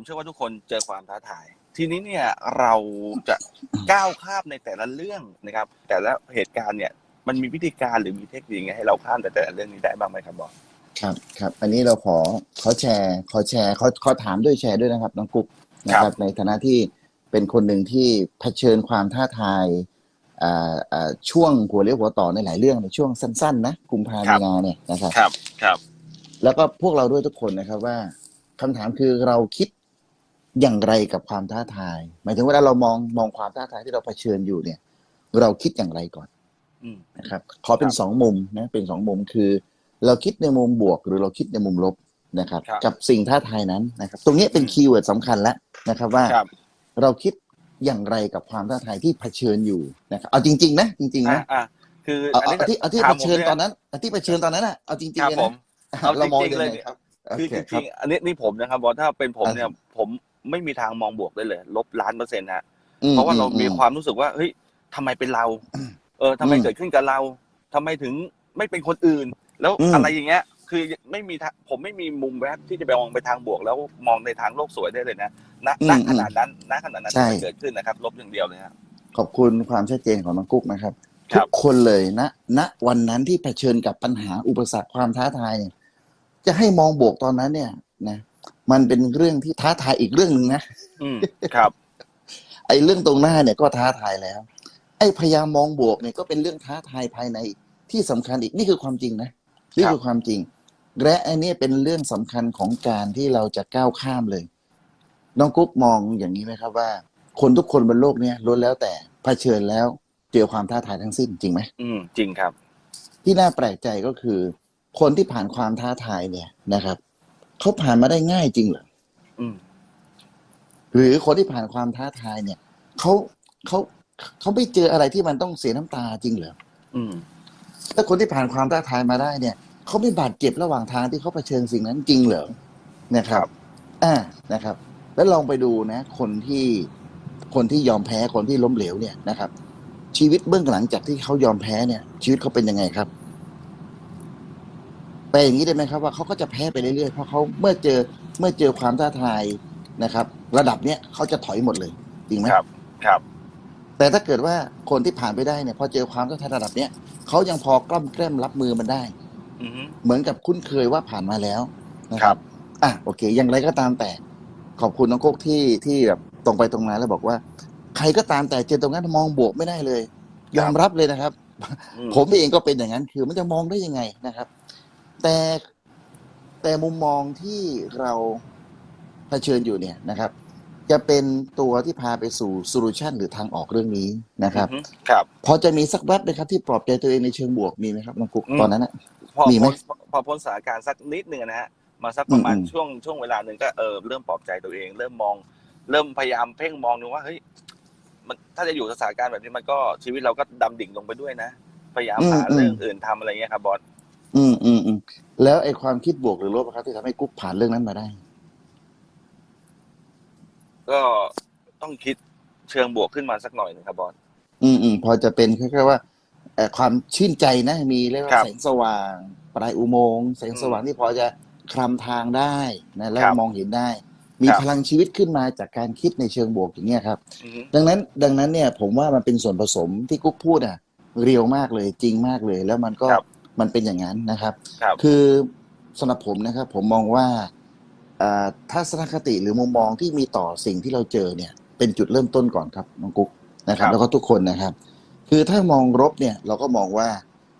ผมเชื่อว่าทุกคนเจอความท้าทาย ทีนี้เนี่ยเราจะก้าวข้ามในแต่ละเรื่องนะครับ แต่ละเหตุการณ์เนี่ยมันมีวิธีการหรือมีเทคนิคยังไงให้เราข้ามแต่แต่ละเรื่องนี้ได้บ้างไหมครับบอสครับครับอันนี้เราขอขอแชร์ขอแชร์ขอขอถามด้วยแชร์ด้วยนะครับน้องกุ๊กนะครับ ในฐานะที่เป็นคนหนึ่งที่เผชิญความท้าทายอ่าอ่าช่วงหัวเลี้ยวหัวต่อในหลายเรื่องในช่วงสั้นๆนะกุมภาพันธ์มีนาเนี่ยนะครับครับครับ แล้วก็พวกเราด้วยทุกคนนะครับว่าคำถามคือเราคิด อย่างไรกับความท้าทาย หมายถึงเวลาเรามองมองความท้าทายที่เราเผชิญอยู่เนี่ย เราคิดอย่างไรก่อนอืมนะครับ ขอเป็นครับสองมุมนะเป็นสองมุมคือ เราคิดในมุมบวก หรือเราคิดในมุมลบนะครับครับกับสิ่งท้าทายนั้นนะครับ ตรงนี้เป็นอืมคีย์เวิร์ดสำคัญแล้วนะครับ ว่าครับเราคิดอย่างไรกับความท้าทายที่เผชิญอยู่นะครับเอาจริง ๆ นะจริงๆอะนะอะคือเอาอันเอานี้เอาที่เอาที่ถาเผมผมชิญเนี่ยตอนนั้นเอาที่เผชิญตอนนั้นอะเอาจริงครับๆเลยผนะมเอาเรามองจริงๆยังเลไงยครับคือโอจเคครัริบงๆอันนี้นี่ผมนะครับบอสถ้าเป็นผมเนี่ยผม ไม่มีทางมองบวกได้เลย ลบล้านเปอร์เซ็นต์ฮะอืมเพราะว่าเราอืมีความรู้สึกว่าเฮ้ยทำไมเป็นเรา เออทำไมอืมเกิดขึ้นกับเราทำไมถึงไม่เป็นคนอื่น แล้วอืมอะไรอย่างเงี้ย คือไม่มีทางผมไม่มีมุมแวบที่จะไปมองไปทางบวก แล้วมองในทางโลกสวยได้เลยนะณณขนาดนั้นณขนาดนั้นที่มันเกิดขึ้นนะครับ ลบอย่างเดียวเลยฮะขอบคุณความชัดเจนของน้องกุ๊กนะครับครัทุบกคนเลยนะณวันนั้นที่เผชิญกับปัญหาอุปสรรคความท้าทายเนี่ยจะให้มองบวกตอนนั้นเนี่ยนะ มันเป็นเรื่องที่ท้าทายอีกเรื่องหนึ่งนะอืมครับ ไอ้เรื่องตรงหน้าเนี่ยก็ท้าทายแล้ว ไอ้พยายามมองบวกเนี่ยก็เป็นเรื่องท้าทายภายในที่สำคัญอีกนี่คือความจริงนะนี่คือความจริง และไอ้นี่เป็นเรื่องสำคัญของการที่เราจะก้าวข้ามเลย น้องกุ๊กมองอย่างนี้ไหมครับว่า คนทุกคนบนโลกเนี้ยล้วนแล้วแต่เผชิญแล้วเจอความท้าทายทั้งสิ้นจริงไหมอืมจริงครับ ที่น่าแปลกใจก็คือ คนที่ผ่านความท้าทายเนี่ยนะครับ เขาผ่านมาได้ง่ายจริงเหรออืมหรือคนที่ผ่านความท้าทายเนี่ยเขาเขาเขาไม่เจออะไรที่มันต้องเสียน้ำตาจริงเหรออืมถ้าคนที่ผ่านความท้าทายมาได้เนี่ยเขาไม่บาดเจ็บระหว่างทางที่เขาเผชิญสิ่งนั้นจริงเหรอนะครับ อ่านะครับ แล้วลองไปดูนะ คนที่คนที่ยอมแพ้คนที่ล้มเหลวเนี่ยนะครับ ชีวิตเบื้องหลังจากที่เขายอมแพ้เนี่ย ชีวิตเขาเป็นยังไงครับ แปลอย่างนี้ได้ไหมครับว่าเขาก็จะแพ้ไปเรื่อยๆเพราะเขาเมื่อเจอเมื่อเจอความท้าทายนะครับ ระดับเนี้ยเขาจะถอยหมดเลยจริงไหมครับ ครับ แต่ถ้าเกิดว่าคนที่ผ่านไปได้เนี่ยพอเจอความท้าทายระดับเนี้ยเขายังพอกล้อมแกล้มรับมือมันได้อืมเหมือนกับคุ้นเคยว่าผ่านมาแล้วนะคครัรับบอะโอเค อย่างไรก็ตามแต่ ขอบคุณน้องโกกที่ที่แบบตรงไปตรงมาแล้วบอกว่า ใครก็ตามแต่เจอตรงนั้นมองบวกไม่ได้เลยยอมรับเลยนะครับอืมผมเองก็เป็นอย่างนั้นคือมันจะมองได้ยังไงนะครับ แต่แต่มุมมองที่เราเผชิญอยู่เนี่ยนะครับ จะเป็นตัวที่พาไปสู่โซลูชันหรือทางออกเรื่องนี้นะครับอืมครับ พอจะมีสักแวบไหมครับ ที่ปลอบใจตัวเองในเชิงบวกมีไหมครับน้องกุ๊กอืมตอนนั้นนะพอมีไหมพ้นพอพ้นสถานการณ์สักนิดหนึ่งนะฮะมาสักประมาณอืมอืมช่วงช่วงเวลาหนึ่งก็เออเริ่มปลอบใจตัวเอง เริ่มมอง เริ่มพยายามเพ่งมองดูว่าเฮ้ยมันถ้าจะอยู่สถานการณ์แบบนี้มันก็ชีวิตเราก็ดำดิ่งลงไปด้วยนะพยายามหาเรื่องอื่นทำอะไรเงี้ยครับบอส อืมอืมอืมแล้วไอ้ความคิดบวกหรือลบอะครับที่ทำให้กุ๊กผ่านเรื่องนั้นมาได้ ก็ต้องคิดเชิงบวกขึ้นมาสักหน่อยหนึงครับบอส อืมอืมพอจะเป็นแค่ว่าเอ่อความชื่นใจนะ มีเรียกครัว่าบแสงสว่าง ปลายอุโมงค์แสงสว่างที่พอจะคลำทางได้นะแล้วครับมองเห็นได้ มีครับ พลังชีวิตขึ้นมาจากการคิดในเชิงบวกอย่างเงี้ยครับ อือฮึ ดังนั้นดังนั้นเนี่ยผมว่ามันเป็นส่วนผสมที่กุ๊กพูดอะ เรียวมากเลยจริงมากเลย แล้วมันก็ครับ มันเป็นอย่างนั้นนะครับ ครับ คือสำหรับผมนะครับ ผมมองว่าอ่าทัศนคติหรือมุมมองที่มีต่อสิ่งที่เราเจอเนี่ย เป็นจุดเริ่มต้นก่อนครับน้องกุ๊กนะครับ ครับ แล้วก็ทุกคนนะครับ คือถ้ามองลบเนี่ย เราก็มองว่า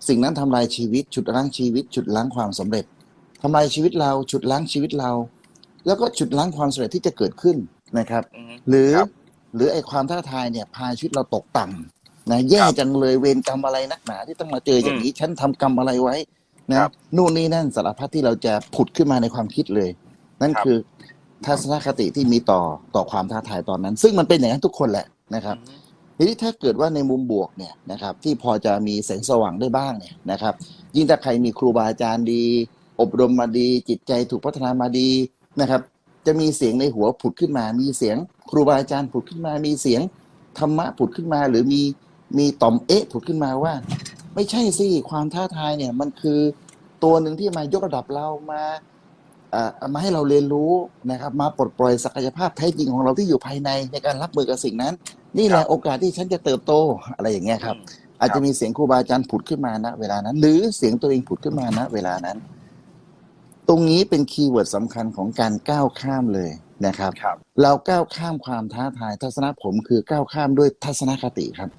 สิ่งนั้นทำลายชีวิตฉุดล้างชีวิตฉุดล้างความสำเร็จทำลายชีวิตเราฉุดล้างชีวิตเรา แล้วก็ฉุดล้างความสำเร็จที่จะเกิดขึ้นนะครับ อือฮึหรือครับ หรือไอ้ความท้าทายเนี่ยพาชีวิตเราตกต่ำ นะแย่ครับจังเลยเวรกรรมอะไรนักหนา ที่ต้องมาเจออย่างนี้ฉันทำกรรมอะไรไว้นะครับนู่นนี่นั่นสารพัดที่เราจะผุดขึ้นมาในความคิดเลย นั่นครับคือทัศนคติที่มีต่อต่อความท้าทายตอนนั้น ซึ่งมันเป็นอย่างนั้นทุกคนแหละนะครับอือฮึทีนี้ถ้าเกิดว่าในมุมบวกเนี่ยนะครับ ที่พอจะมีแสงสว่างได้บ้างเนี่ยนะครับ ยิ่งถ้าใครมีครูบาอาจารย์ดี อบรมมาดี จิตใจถูกพัฒนามาดีนะครับ จะมีเสียงในหัวผุดขึ้นมา มีเสียงครูบาอาจารย์ผุดขึ้นมา มีเสียงธรรมะผุดขึ้นมา หรือมี มีต่อมเอ๊ะผุดขึ้นมาว่า ไม่ใช่สิความท้าทายเนี่ยมันคือตัวหนึ่งที่มายกระดับเรามาเอ่อเอามาให้เราเรียนรู้นะครับ มาปลดปล่อยศักยภาพแท้จริงของเราที่อยู่ภายในในการรับมือกับสิ่งนั้น นี่แหละโอกาสที่ฉันจะเติบโตอะไรอย่างเงี้ยครับ อาจจะมีเสียงครูบาอาจารย์ผุดขึ้นมาณเวลานั้น หรือเสียงตัวเองผุดขึ้นมาณเวลานั้น ตรงนี้เป็นคีย์เวิร์ดสำคัญของการก้าวข้ามเลยนะครับครับเราก้าวข้ามความท้าทายทัศนะผมคือก้าวข้ามด้วยทัศนคติครับ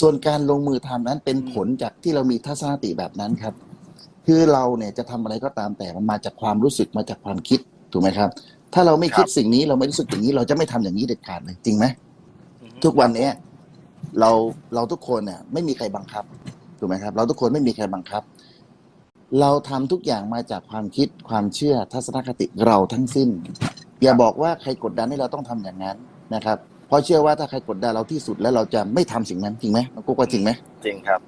ส่วนการลงมือทำนั้นเป็นผลจากที่เรามีทัศนคติแบบนั้นครับ คือเราเนี่ยจะทำอะไรก็ตามแต่มันมาจากความรู้สึกมาจากความคิดถูกไหมครับ ถ้าเราไม่คิดครับสิ่งนี้เราไม่รู้สึกอย่างนี้ เราจะไม่ทำอย่างนี้เด็ดขาดเลยจริงไหมอือฮึทุกวันเนี้ยเราเราทุกคนเนี่ยไม่มีใครบังคับถูกไหมครับ เราทุกคนไม่มีใครบังคับ เราทำทุกอย่างมาจากความคิดความเชื่อทัศนคติเราทั้งสิ้น อย่าบอกว่าใครกดดันให้เราต้องทำอย่างนั้นนะครับเพ ราะเชื่อว่าถ้าใครกดดันเราที่สุดแล้วเราจะไม่ทำสิ่งนั้นจริงไหมมันก็ว่าจริงไหมจริงครับ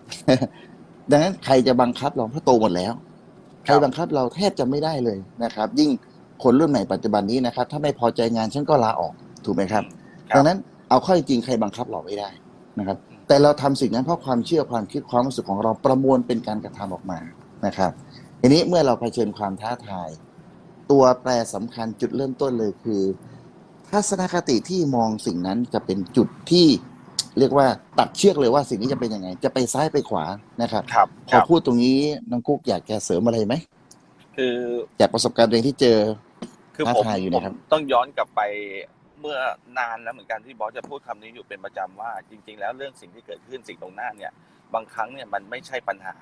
ดังนั้นใครจะบังคับเราเพราะโตหมดแล้ว ใคครัรบบังคับเราแทบจะไม่ได้เลยนะครับ ยิ่งคนรุ่นใหม่ปัจจุบันนี้นะครับ ถ้าไม่พอใจงานฉันก็ลาออกถูกไหมครับครับดังนั้นเอาข้อจริงใครบังคับเราไม่ได้นะครับ แต่เราทำสิ่งนั้นเพราะความเชื่อความคิดความรู้สึกของเราประมวลเป็นการกระทำออกมานะครับทีนี้เมื่อเราเผชิญความท้าทาย ตัวแปรสำคัญจุดเริ่มต้นเลยคือ ทัศนคติที่มองสิ่งนั้นจะเป็นจุดที่เรียกว่าตัดเชือกเลยว่าสิ่งนี้จะเป็นยังไง จะไปซ้ายไปขวานะครับครับพคอรับ พูดตรงนี้น้องกุ๊กอยากจะเสริมอะไรไหมคือจากประสบการณ์ตัวเองที่เจอ คือท้าผมทายอยู่ผนะครับมต้องย้อนกลับไปเมื่อนานแล้วเหมือนกันที่บอสจะพูดคำนี้อยู่เป็นประจำว่า จริง ๆ แล้วเรื่องสิ่งที่เกิดขึ้นสิ่งตรงหน้าเนี่ย บางครั้งเนี่ยมันไม่ใช่ปัญหา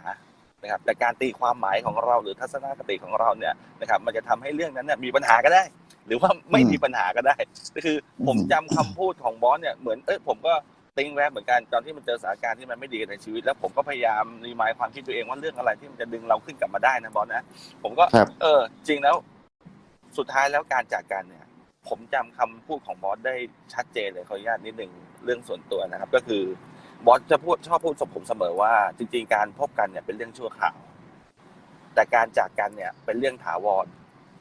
นะครับแต่การตีความหมายของเราหรือทัศนคติของเราเนี่ยนะครับมันจะทำให้เรื่องนั้นเนี่ยมีปัญหาก็ได้ หรือว่าไม่มีปัญหาก็ได้ก็คือ ผมจำคำพูดของบอสเนี่ยเหมือนเออผมก็ติ้งแวบเหมือนกันตอนที่มันเจอสถานการณ์ที่มันไม่ดีในชีวิต แล้วผมก็พยายามรีมายความคิดตัวเองว่าเรื่องอะไรที่มันจะดึงเราขึ้นกลับมาได้นะบอสนะผมก็ครับเออ จริงแล้ว สุดท้ายแล้วการจากกันเนี่ย ผมจำคำพูดของบอสได้ชัดเจนเลยขออนุญาตนิดหนึ่งเรื่องส่วนตัวนะครับ ก็คือบอสจะพูดชอบพูดกับผมเสมอว่า จริง ๆ การพบกันเนี่ยเป็นเรื่องชั่วคราวแต่การจากกันเนี่ยเป็นเรื่องถาวร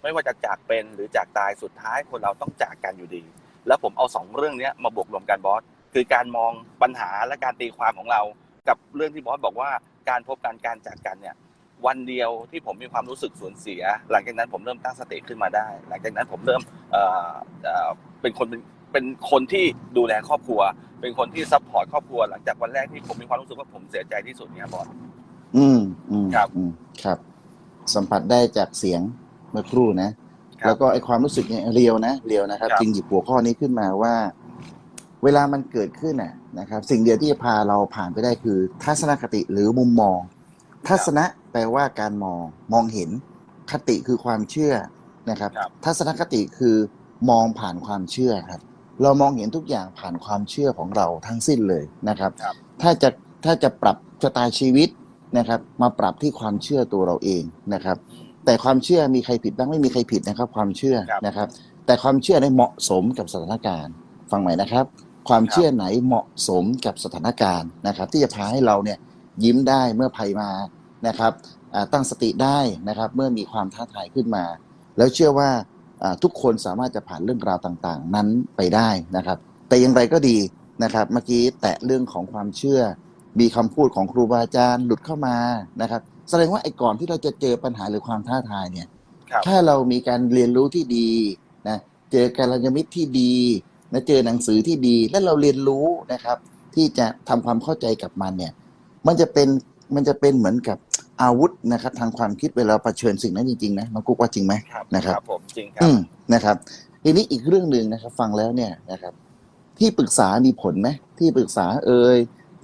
ไม่ว่าจะจากเป็นหรือจากตายสุดท้ายคนเราต้องจากกันอยู่ดี แล้วผมเอาสองเรื่องเนี้ยมาบวกรวมกันบอสคือการมองปัญหาและการตีความของเรา กับเรื่องที่บอสบอกว่าการพบกันการจากกันเนี่ยวันเดียวที่ผมมีความรู้สึกสูญเสีย หลังจากนั้นผมเริ่มตั้งสติขึ้นมาได้ หลังจากนั้นผมเริ่มเอ่อเอ่อเป็นคนเป็นเป็นคนที่ดูแลครอบครัว เป็นคนที่ซัพพอร์ตครอบครัว หลังจากวันแรกที่ผมมีความรู้สึกว่าผมเสียใจที่สุดเนี่ยบอสอืมอืมครับอืมครับ สัมผัสได้จากเสียง เมื่อครู่นะครับแล้วก็ไอความรู้สึกเนี่ยเรียวนะเรียวนะครับครับ จึงหยิบหัวข้อนี้ขึ้นมาว่า เวลามันเกิดขึ้นน่ะนะครับ สิ่งเดียวที่จะพาเราผ่านไปได้คือ ทัศนคติหรือมุมมอง ทัศนะแปลว่าการมองมองเห็นคติคือความเชื่อนะครับครับทัศนคติคือมองผ่านความเชื่อครับ เรามองเห็นทุกอย่างผ่านความเชื่อของเราทั้งสิ้นเลยนะครับครับถ้าจะถ้าจะปรับชะตาชีวิตนะครับ มาปรับที่ความเชื่อตัวเราเองนะครับ แต่ความเชื่อมีใครผิดบ้างไม่มีใครผิดนะครับ ความเชื่อครับนะครับ แต่ความเชื่อในเหมาะสมกับสถานการณ์ ฟังใหม่นะครับ ความเชื่อไหนเหมาะสมกับสถานการณ์นะครับ ที่จะพาให้เราเนี่ยยิ้มได้เมื่อภัยมานะครับอ่าตั้งสติได้นะครับ เมื่อมีความท้าทายขึ้นมา แล้วเชื่อว่าอ่าทุกคนสามารถจะผ่านเรื่องราวต่างๆ นั้นไปได้นะครับ แต่อย่างไรก็ดีนะครับ เมื่อกี้แตะเรื่องของความเชื่อ มีคำพูดของครูบาอาจารย์หลุดเข้ามานะครับแส ดงว่าไอ้ก่อนที่เราจะเจอปัญหาหรือความท้าทายเนี่ยครับถ้าเรามีการเรียนรู้ที่ดีนะเจอการยมิตรที่ดีนะเจอหนังสือที่ดี และเราเรียนรู้นะครับ ที่จะทำความเข้าใจกับมันเนี่ย มันจะเป็นมันจะเป็นเหมือนกับอาวุธนะครับ ทางความคิดเวลาเผชิญสิ่งนั้นจริงๆนะน้องกุ๊กว่าจริงไหมครับนะครับผมจริงครัอืบมนะครับ ทีนี้อีกเรื่องหนึ่งนะครับ ฟังแล้วเนี่ยนะครับ ที่ปรึกษามีผลไหมที่ปรึกษาเอ่ย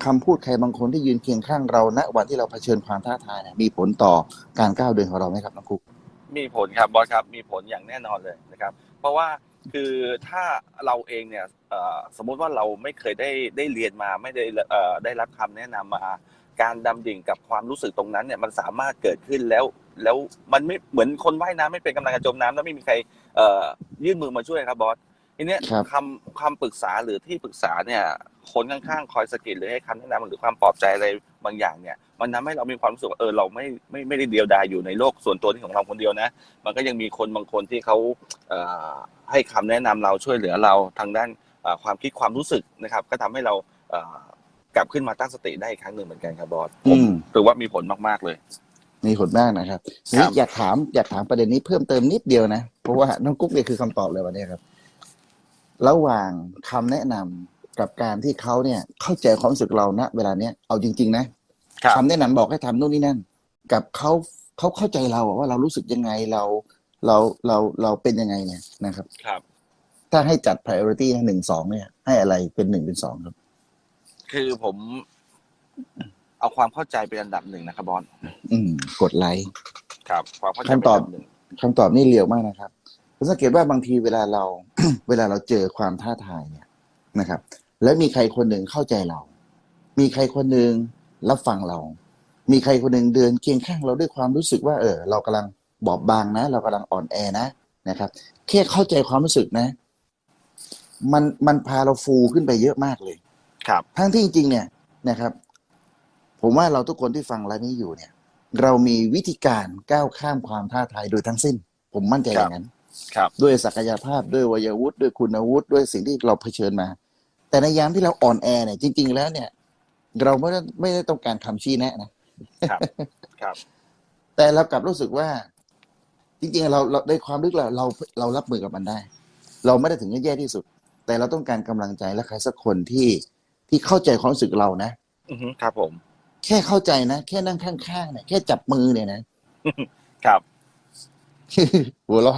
คำพูดใครบางคนที่ยืนเคียงข้างเราณวันที่เราเผชิญความท้าทายเนี่ยมีผลต่อการก้าวเดินของเราไหมครับน้องกุ๊กมีผลครับบอสครับมีผลอย่างแน่นอนเลยนะครับ เพราะว่าคือถ้าเราเองเนี่ยเอ่อสมมุติว่าเราไม่เคยได้ได้เรียนมาไม่ได้เอ่อได้รับคำแนะนำมาการดำดิ่งกับความรู้สึกตรงนั้นเนี่ยมันสามารถเกิดขึ้นแล้วแล้วมันไม่เหมือนคนว่ายน้ำไม่เป็นกำลังจะจมน้ำแล้วไม่มีใครเอ่อยื่นมือมาช่วยครับบอสทีเนี้ยครับคำคำปรึกษาหรือที่ปรึกษาเนี่ย คนข้างๆคอยสะกิดหรือให้คำแนะนำหรือความปลอบใจอะไรบางอย่างเนี่ย มันทำให้เรามีความรู้สึกว่าเออเราไม่ไม่ไม่ได้เดียวดายอยู่ในโลกส่วนตัวที่ของเราคนเดียวนะ มันก็ยังมีคนบางคนที่เขาเอ่อให้คำแนะนำเราช่วยเหลือเราทางด้านเอ่อความคิดความรู้สึกนะครับ ก็ทำให้เราเอ่อกลับขึ้นมาตั้งสติได้อีกครั้งหนึ่งเหมือนกันครับบอสผอืมมถือว่ามีผลมากๆเลย มีผลมากนะครับทีครันี้บอยากถามอยากถามประเด็นนี้เพิ่มเติมนิดเดียวนะ เพราะว่าน้องกุ๊กเนี่ยคือคำตอบเลยวันนี้ครับ ระหว่างคำแนะนำ กับการที่เขาเนี่ยเข้าใจความรู้สึกเราณเวลาเนี้ยเอาจริง ๆ นะครับคำแนะนำบอกให้ทำนู่นนี่นั่น กับเขาเขาเข้าใจเราอะว่าเรารู้สึกยังไงเราเราเราเราเป็นยังไงเนี่ยนะครับ ครับ ถ้าให้จัด priority นะหนึ่งสองเนี่ย ให้อะไรเป็นหนึ่งเป็นสองครับ คือผมเอาความเข้าใจเป็นอันดับหนึ่งนะครับบอลอืม กดไลค์ครับ ความเข้าใจคำตอบเป็นนดัหนึ่งคำตอบนี่เรียวมากนะครับผมสังเกตว่าบางทีเวลาเรา เวลาเราเจอความท้าทายเนี่ยนะครับ แล้วมีใครคนหนึ่งเข้าใจเรา มีใครคนหนึ่งรับฟังเรา มีใครคนหนึ่งเดินเคียงข้างเราด้วยความรู้สึกว่า เออ เรากำลังบอบบางนะ เรากำลังอ่อนแอนะนะครับแค่เข้าใจความรู้สึกนะ มันมันพาเราฟูขึ้นไปเยอะมากเลย ครับ ทั้งที่จริงๆเนี่ยนะครับ ผมว่าเราทุกคนที่ฟังรายนี้อยู่เนี่ย เรามีวิธีการก้าวข้ามความท้าทายโดยทั้งสิ้น ผมมั่นใจอย่างนั้น ครับ ด้วยศักยภาพด้วยวัยวุฒิด้วยคุณวุฒิด้วยสิ่งที่เราเผชิญมา แต่ในยามที่เราอ่อนแอเนี่ยจริง ๆ แล้วเนี่ย เราไม่ได้ไม่ได้ต้องการคำชี้แนะนะครับครับ แต่เรากลับรู้สึกว่า จริงๆเราเราในความลึกเราเราเรารับมือกับมันได้ เราไม่ได้ถึงกับแย่ที่สุด แต่เราต้องการกำลังใจและใครสักคนที่ที่เข้าใจความรู้สึกเรานะอือฮึครับผม แค่เข้าใจนะแค่นั่งข้างๆเนี่ยแค่จับมือเนี่ยนะครับ หัวเราะ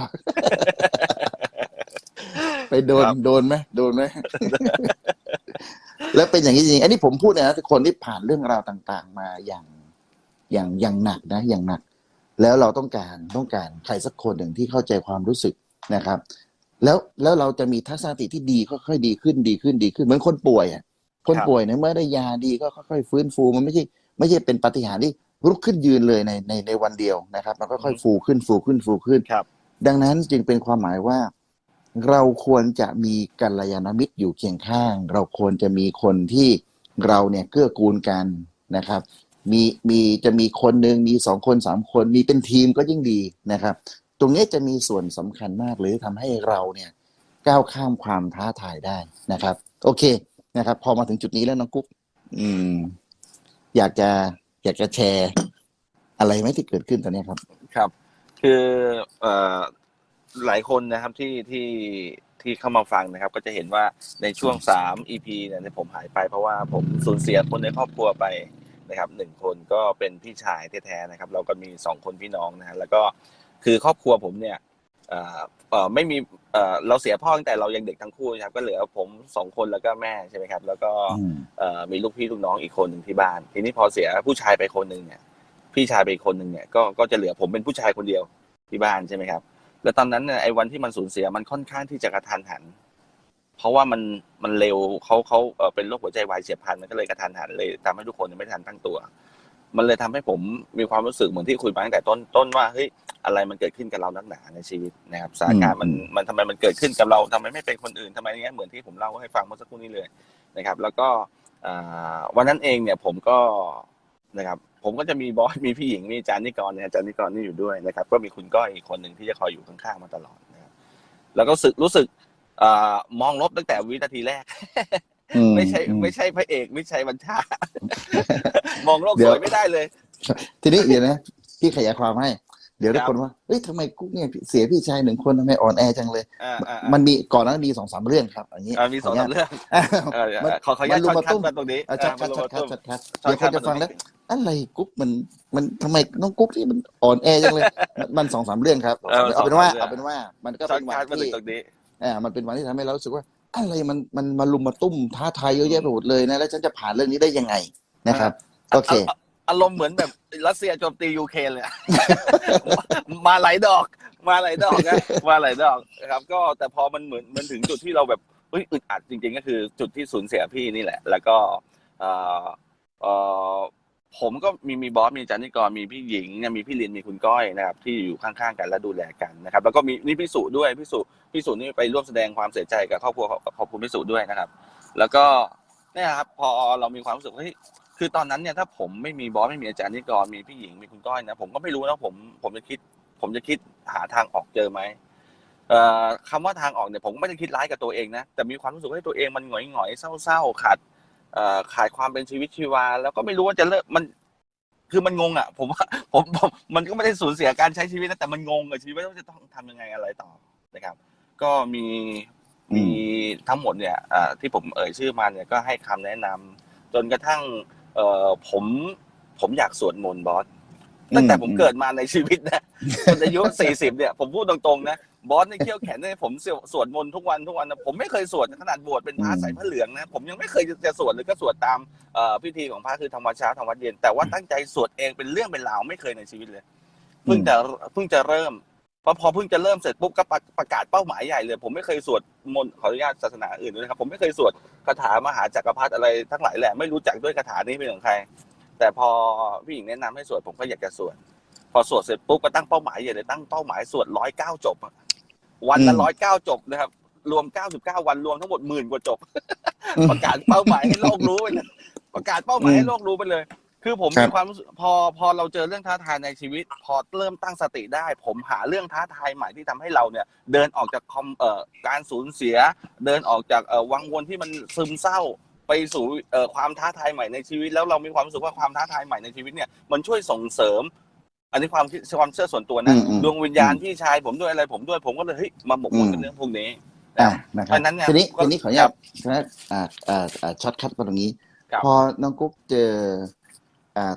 ไปโดนครับโดนไหมโดนไหมแล้วเป็นอย่างนี้จริงๆอันนี้ผมพูดนะทุกคนที่ผ่านเรื่องราวต่างๆ มาอย่างอย่างอย่างหนักนะ อย่างหนัก แล้วเราต้องการต้องการใครสักคนหนึ่งที่เข้าใจความรู้สึกนะครับ แล้วแล้วเราจะมีทัศนคติที่ดีค่อยๆดีขึ้นดีขึ้นดีขึ้นเหมือนคนป่วยอะคนครับป่วยเนี่ยเมื่อได้ยาดีก็ค่อยๆฟื้นฟูมันไม่ใช่ไม่ใช่เป็นปาฏิหารย์ที่ลุกขึ้นยืนเลยในในในวันเดียวนะครับ มันก็ค่อยฟูขึ้นฟูขึ้นฟูขึ้นครับ ดังนั้นจึงเป็นความหมายว่า เราควรจะมีกัลยาณมิตรอยู่เคียงข้าง เราควรจะมีคนที่เราเนี่ยเกื้อกูลกันนะครับ มีมีจะมีคนหนึ่งมีสองคนสามคนมีเป็นทีมก็ยิ่งดีนะครับ ตรงนี้จะมีส่วนสำคัญมากเลยที่ทำให้เราเนี่ยก้าวข้ามความท้าทายได้นะครับ โอเคนะครับ พอมาถึงจุดนี้แล้วน้องกุ๊กอืม อยากจะอยากจะแชร์ อะไรไหมที่เกิดขึ้นตอนนี้ครับ ครับ คือเอ่อ หลายคนนะครับที่ที่ที่เข้ามาฟังนะครับ ก็จะเห็นว่าในช่วงสาม EP เนี่ยผมหายไปเพราะว่าผมสูญเสียคนในครอบครัวไปนะครับหนึ่งคนก็เป็นพี่ชายแท้ๆนะครับ เราก็มีสองคนพี่น้องนะฮะแล้วก็คือครอบครัวผมเนี่ยเอ่อเอ่อไม่มีเอ่อเราเสียพ่อตั้งแต่เรายังเด็กทั้งคู่นะครับ ก็เหลือผมสองคนแล้วก็แม่ใช่ไหมครับ แล้วก็อืมเอ่อมีลูกพี่ลูกน้องอีกคนหนึ่งที่บ้าน ทีนี้พอเสียผู้ชายไปคนหนึ่งเนี่ย พี่ชายไปอีกคนหนึ่งเนี่ยก็ก็จะเหลือผมเป็นผู้ชายคนเดียวที่บ้านใช่ไหมครับ แล้วตอนนั้นเนี่ยไอ้วันที่มันสูญเสียมันค่อนข้างที่จะกระทันหัน เพราะว่ามันมันเร็วเขาเขาเอ่อเป็นโรคหัวใจวายเฉียบพลันมันก็เลยกระทันหันเลยทำให้ทุกคนไม่ทันตั้งตัว มันเลยทำให้ผมมีความรู้สึกเหมือนที่คุยมาตั้งแต่ต้นต้นว่าเฮ้ยอะไรมันเกิดขึ้นกับเรานักหนาในชีวิตนะครับสถานการณ์มันมันทำไมมันเกิดขึ้นกับเราทำไมไม่เป็นคนอื่นทำไมอย่างเงี้ยเหมือนที่ผมเล่าให้ฟังเมื่อสักครู่นี้เลยนะครับ แล้วก็อ่าวันนั้นเองเนี่ยผมก็นะครับ ผมก็จะมีบอสมีพี่หญิงมีอาจารย์นิกรเนี่ยอาจารย์นิกรนี่อยู่ด้วยนะครับ ก็มีคุณก้อยอีกคนหนึ่งที่จะคอยอยู่ข้างๆมาตลอดนะครับแล้วก็รู้สึกรู้สึกอ่ามองลบตั้งแต่วินาทีแรกอืไม่ใช่อืไม่ใช่พระเอก ไม่ใช่บัญชามองโลกเดี๋สยววยไม่ได้เลย ทีนี้เดี๋ยวนะพี่ขยายความให้ เดี๋ยวทุกครับคนว่าเอ้ยทำไมกุ๊กเนี่ยเสียพี่ชายหนึ่งคนทำไมอ่อนแอจังเลยอ่าอ่ามันมีก่อนหนั้านมีสองสามเรื่องครับอันนี้อ่ามีสองสามเรื่องอ้าวเออมันขอขออนุญาตมันลุช็มอตมาคัตุ้ดมมาตรงนี้อะชัดชัดอ่าชัดมาชัดตุ้มชัดชัดช็อเดี๋ยวคนจะฟังมาแล้วตรงนี้อะไรกุ๊กมันมันทำไมน้องกุ๊กที่มันอ่อนแอจังเลย มันมันสองสามเรื่องครับเออเอาเป็นว่าสองสามเรื่องเอาเป็นว่ามันก็ช็อเป็ตนวัคัดนมาถึที่งตรงนี้อ่ามันเป็นวันที่ทำให้เรารู้สึกว่าอะไรมันมันมาลุมมาตุ้มท้าทายเยอะแยะไปหมดเลยนะแล้วฉันจะผ่านเรื่องนี้ได้ยังไงนะครับโอเคา อารมณ์เหมือนแบบรัสเซียโจมตียูเครนเลยอะ มาหลายดอก มาหลายดอกนะมาหลายดอกนะครับ ก็แต่พอมันเหมือนมันถึงจุดที่เราแบบเฮ้ยอึดอัดจริง ๆ ก็คือจุดที่สูญเสียพี่นี่แหละ แล้วก็เอ่อเอ่อผมก็มีมีบอสมีจารย์นิกรมีพี่หญิงเนี่ยมีพี่ลินมีคุณก้อยนะครับ ที่อยู่ข้างๆกันและดูแลกันนะครับ แล้วก็มีนี่พี่สุด้วยพี่สุพี่สุนี่ไปร่วมแสดงความเสียใจกับครอบครัวขอบขอบคุณพี่สุด้วยนะครับ แล้วก็เนี่ยครับ พอเรามีความรู้สึกว่าเฮ้ย คือตอนนั้นเนี่ยถ้าผมไม่มีบอสไม่มีอาจารย์นิกรมีพี่หญิงมีคุณก้อยนะผมก็ไม่รู้นะผมผมจะคิด ผมจะคิดหาทางออกเจอไหมเอ่อคำว่าทางออกเนี่ยผมก็ไม่ได้คิดร้ายกับตัวเองนะแต่มีความรู้สึกว่าให้ตัวเองมันหงอยหงอยๆเศร้าๆขาดเอ่อขาดความเป็นชีวิตชีวา แล้วก็ไม่รู้ว่าจะเลิกมันคือมันงงอะผมว่าผมผมมันก็ไม่ได้สูญเสียการใช้ชีวิตนะแต่มันงงกับชีวิตว่าจะต้องทำยังไงอะไรต่อนะครับ ก็มีอืมมีทั้งหมดเนี่ยอ่าที่ผมเอ่ยชื่อมาเนี่ยก็ให้คำแนะนำจนกระทั่ง เอ่อผมผมอยากสวดมนต์บอสตั้งแต่ผมเกิดมาในชีวิตนะจนอายุสี่สิบเนี่ยผมพูดตรงๆนะบอสในเขี้ยวแขนเนี่ยผมสวดสวดมนต์ทุกวันทุกวันนะผมไม่เคยสวดขนาดบวชเป็นพระอืมใส่ผ้าเหลืองนะผมยังไม่เคยจะสวดเลยก็สวดตามเอ่อพิธีของพระคือทำวัดเช้าทำวัดเย็นแต่ว่าตั้งใจสวดเองเป็นเรื่องเป็นราวไม่เคยในชีวิตเลยเพิ่งจะเพิ่งจะเริ่ม พอพอเพิ่งจะเริ่มเสร็จปุ๊บก็ประประกาศเป้าหมายใหญ่เลย ผมไม่เคยสวดมนต์ขออนุญาตศาสนาอื่นด้วยนะครับ ผมไม่เคยสวดคาถามหาจักรพรรดิอะไรทั้งหลายแหละไม่รู้จักด้วยคาถานี้เป็นของใคร แต่พอพี่หญิงแนะนำให้สวดผมก็อยากจะสวดพอสวดเสร็จปุ๊บก็ตั้งเป้าหมายใหญ่เลยตั้งเป้าหมายสวดร้อยเก้าจบอะวันละอืมร้อยเก้าจบนะครับ รวมเก้าสิบเก้าวันรวมทั้งหมดหมื่นกว่าจบ ประกาศเป้าหมายให้โลกรู้ไปเลยประกาศเป้าหมายให้โลกรู้ไปเลย คือผมครับมีความรู้สึกพอพอเราเจอเรื่องท้าทายในชีวิต พอเริ่มตั้งสติได้ ผมหาเรื่องท้าทายใหม่ที่ทำให้เราเนี่ย เดินออกจากคอมเอ่อการสูญเสีย เดินออกจากเอ่อวังวนที่มันซึมเศร้าไปสู่เอ่อความท้าทายใหม่ในชีวิต แล้วเรามีความรู้สึกว่าความท้าทายใหม่ในชีวิตเนี่ยมันช่วยส่งเสริม อันนี้ความคิดความเชื่อส่วนตัวนะอืมอืมดวงวิญญาณพี่ชายผมด้วยอะไรผมด้วยผมก็เลยเฮ้ยมาหมกมุ่นกับเรื่องพวกนี้อ่านะคเพรับราะฉะนั้นเนี่ยทีนี้ก็ทีนี้ขออนุญาตนะอ่าอ่าอ่าช็อตคัดกันตรงนี้ครับพอน้องกุ๊กเจออ่า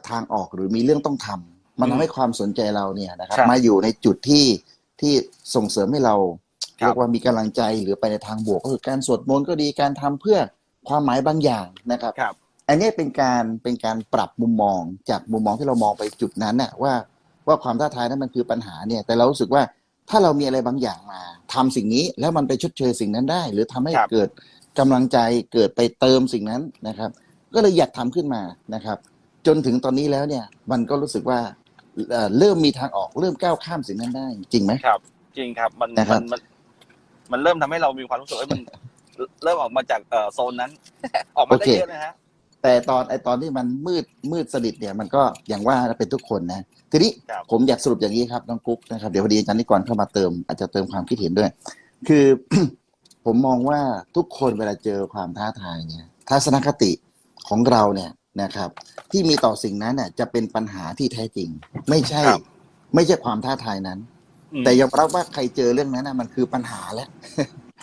ทางออกหรือมีเรื่องต้องทำมันอืมทำให้ความสนใจเราเนี่ยนะครับครับ มาอยู่ในจุดที่ที่ส่งเสริมให้เราครับเรียกว่ามีกำลังใจหรือไปในทางบวกก็คือการสวดมนต์ก็ดีการทำเพื่อความหมายบางอย่างนะครับครับอันนี้เป็นการเป็นการปรับมุมมองจากมุมมองที่เรามองไปจุดนั้นน่ะว่าว่าความท้าทายนั้นมันคือปัญหาเนี่ย แต่เรารู้สึกว่าถ้าเรามีอะไรบางอย่างมาทำสิ่งนี้แล้วมันไปชดเชยสิ่งนั้นได้ หรือทำให้ครับเกิดกำลังใจเกิดไปเติมสิ่งนั้นนะครับ ก็เลยอยากทำขึ้นมานะครับ จนถึงตอนนี้แล้วเนี่ย มันก็รู้สึกว่าเอ่อเริ่มมีทางออกเริ่มก้าวข้ามสิ่งนั้นได้ จริงไหมครับ จริงครับ มันนะครัมับนมันมันเริ่มทำให้เรามีความรู้สึกว่ามันเริ่มออกมาจากเอ่อโซนนั้น ออกมาได้เยอะนะฮะแต่ตอนไอตอนที่มันมืดมืดสนิทเนี่ยมันก็อย่างว่าเป็นทุกคนนะทีนี้ครับผมอยากสรุปอย่างนี้ครับน้องกุ๊กนะครับเดี๋ยวพอดีอาจารย์นิกรเข้ามาเติมอาจจะเติมความคิดเห็นด้วย คือผมมองว่าทุกคนเวลาเจอความท้าทายเนี่ย ทัศนคติของเราเนี่ย นะครับ ที่มีต่อสิ่งนั้นน่ะจะเป็นปัญหาที่แท้จริง ไม่ใช่ ครับ ไม่ใช่ความท้าทายนั้น อืมแต่ยอมรับว่าใครเจอเรื่องนั้นน่ะมันคือปัญหาแล้ว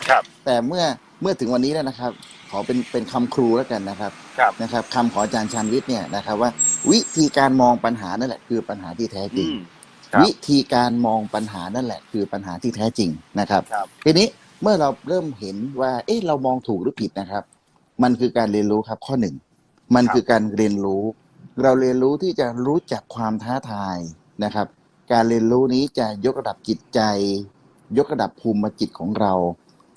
ครับ แต่เมื่อเมื่อถึงวันนี้แล้วนะครับ ขอเป็นเป็นคำครูแล้วกันนะครับครับ นะครับคำของอาจารย์ชันวิทย์เนี่ยนะครับว่า วิธีการมองปัญหานั่นแหละคือปัญหาที่แท้จอืริง ม ครับวิธีการมองปัญหานั่นแหละ คือปัญหาที่แท้จริงนะครับ ครับทีนี้เมื่อเราเริ่มเห็นว่า เอ๊ะเรามองถูกหรือผิดนะครับ มันคือการเรียนรู้ครับข้อหนึ่ง มันครับคือการเรียนรู้ เราเรียนรู้ที่จะรู้จักความท้าทายนะครับ การเรียนรู้นี้จะยกระดับจิตใจ ยกระดับภูมิจิตของเรา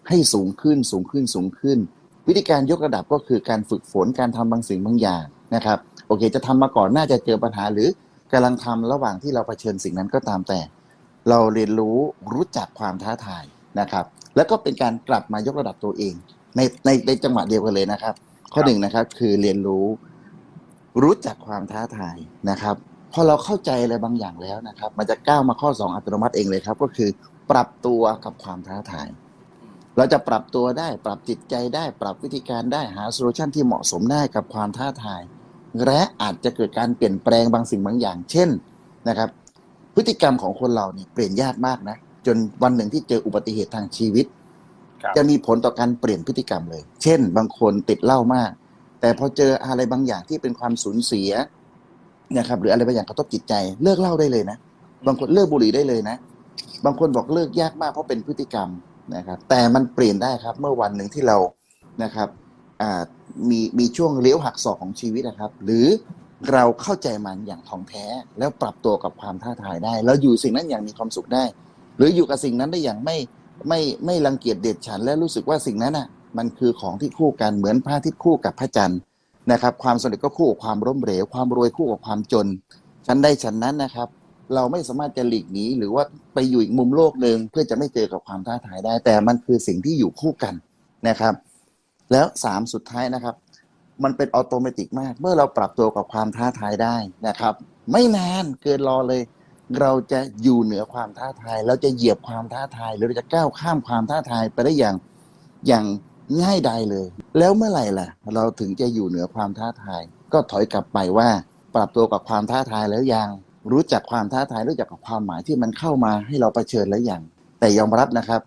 ให้สูงขึ้นสูงขึ้นสูงขึ้น วิธีการยกระดับก็คือการฝึกฝนการทำบางสิ่งบางอย่างนะครับ โอเค จะทำมาก่อนน่าจะเจอปัญหาหรือกำลังทำระหว่างที่เราเผชิญสิ่งนั้นก็ตามแต่ เราเรียนรู้รู้จักความท้าทายนะครับ แล้วก็เป็นการกลับมายกระดับตัวเองในในในจังหวะเดียวกันเลยนะครับ ข้อหนึ่งนะครับ คือเรียนรู้ รู้จักความท้าทายนะครับพอเราเข้าใจอะไรบางอย่างแล้วนะครับ มันจะก้าวมาข้อสองอัตโนมัติเองเลยครับ ก็คือ ปรับตัวกับความท้าทาย เราจะปรับตัวได้ ปรับจิตใจได้ ปรับวิธีการได้หาโซลูชันที่เหมาะสมได้กับความท้าทาย และอาจจะเกิดการเปลี่ยนแปลงบางสิ่งบางอย่าง เช่นนะครับ พฤติกรรมของคนเราเนี่ยเปลี่ยนยากมากนะจนวันหนึ่งที่เจออุบัติเหตุทางชีวิต จะมีผลต่อการเปลี่ยนพฤติกรรมเลย เช่น บางคนติดเหล้ามาก แต่พอเจออะไรบางอย่างที่เป็นความสูญเสียนะครับหรืออะไรบางอย่างกระทบจิตใจ เลิกเหล้าได้เลยนะ บางคนเลิกบุหรี่ได้เลยนะ บางคนบอกเลิกยากมากเพราะเป็นพฤติกรรมนะครับ แต่มันเปลี่ยนได้ครับ เมื่อวันหนึ่งที่เรานะครับมีมีช่วงเลี้ยวหักศอกของชีวิตนะครับ หรือเราเข้าใจมันอย่างท่องแท้แล้วปรับตัวกับความท้าทายได้ แล้วอยู่สิ่งนั้นอย่างมีความสุขได้ หรืออยู่กับสิ่งนั้นได้อย่างไม่ ไม่ไม่รังเกียจเด็ดฉันและรู้สึกว่าสิ่งนั้นอะ มันคือของที่คู่กันเหมือนพระอาทิตย์คู่กับพระจันทร์นะครับ ความสำเร็จก็คู่กับความล้มเหลวความรวยคู่กับความจนฉันได้ฉันนั้นนะครับ เราไม่สามารถจะหลีกหนีหรือว่าไปอยู่อีกมุมโลกหนึ่งเพื่อจะไม่เจอกับความท้าทายได้ แต่มันคือสิ่งที่อยู่คู่กันนะครับ แล้วสามสุดท้ายนะครับ มันเป็นออโตเมติกมาก เมื่อเราปรับตัวกับความท้าทายได้นะครับ ไม่นานเกินรอเลย เราจะอยู่เหนือความท้าทาย เราจะเหยียบความท้าทายหรือเราจะก้าวข้ามความท้าทายไปได้อย่างอย่างง่ายดายเลย แล้วเมื่อไหร่ล่ะ เราถึงจะอยู่เหนือความท้าทาย ก็ถอยกลับไปว่า ปรับตัวกับความท้าทายแล้วยังรู้จักความท้าทายรู้จักกับความหมายที่มันเข้ามาให้เราเผชิญแล้วยังแต่ยอมรับนะครับ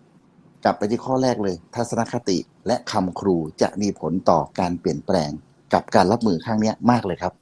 กลับไปที่ข้อแรกเลย ทัศนคติและคำครูจะมีผลต่อการเปลี่ยนแปลงกับการรับมือครั้งนี้มากเลยครับ